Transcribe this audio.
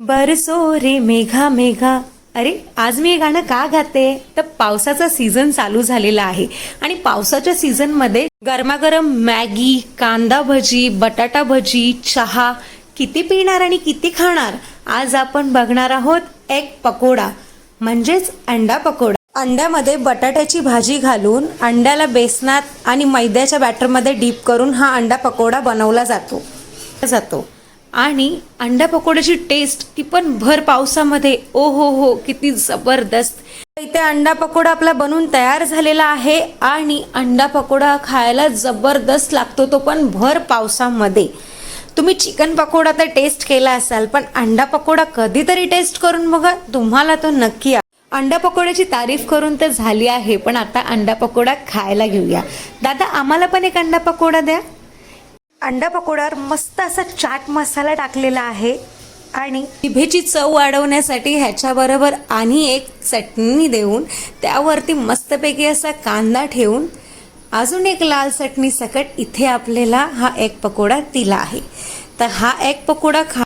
बरसो रे मेघा मेघा. अरे आज मी हे गाणं का गाते? तर पावसाचा सीझन चालू झालेला आहे. आणि पावसाच्या सीझनमध्ये गरमागरम मॅगी कांदा भजी बटाटा भजी चहा किती पिणार आणि किती खाणार? आज आपण बघणार आहोत एग पकोडा म्हणजेच अंडा पकोडा. अंड्यामध्ये बटाट्याची भाजी घालून अंड्याला बेसनात आणि मैद्याच्या बॅटरमध्ये डीप करून हा अंडा पकोडा बनवला जातो. जातो. आणि अंडा पकोड्याची टेस्ट ती पण भर पावसामध्ये. ओ हो हो किती जबरदस्त. इथे अंडा पकोडा आपला बनून तयार झालेला आहे आणि अंडा पकोडा खायला जबरदस्त लागतो तो पण भर पावसामध्ये. तुम्ही चिकन पकोडा तर टेस्ट केला असाल पण अंडा पकोडा कधीतरी टेस्ट करून बघा तुम्हाला तो नक्की अंडा पकोड्याची तारीफ करून तर झाली आहे पण आता अंडा पकोडा खायला घेऊया. दादा आम्हाला पण एक अंडा पकोडा द्या. अंडा पकोड्यावर मस्त असा चाट मसाला टाकलेला आहे. आणि जिभेची चव वाढवण्यासाठी ह्याच्याबरोबर आणि एक चटणी देऊन त्यावरती मस्तपैकी असा कांदा ठेवून अजून एक लाल चटणी सकट इथे आपल्याला हा एक पकोडा दिला आहे. तर हा एक पकोडा खा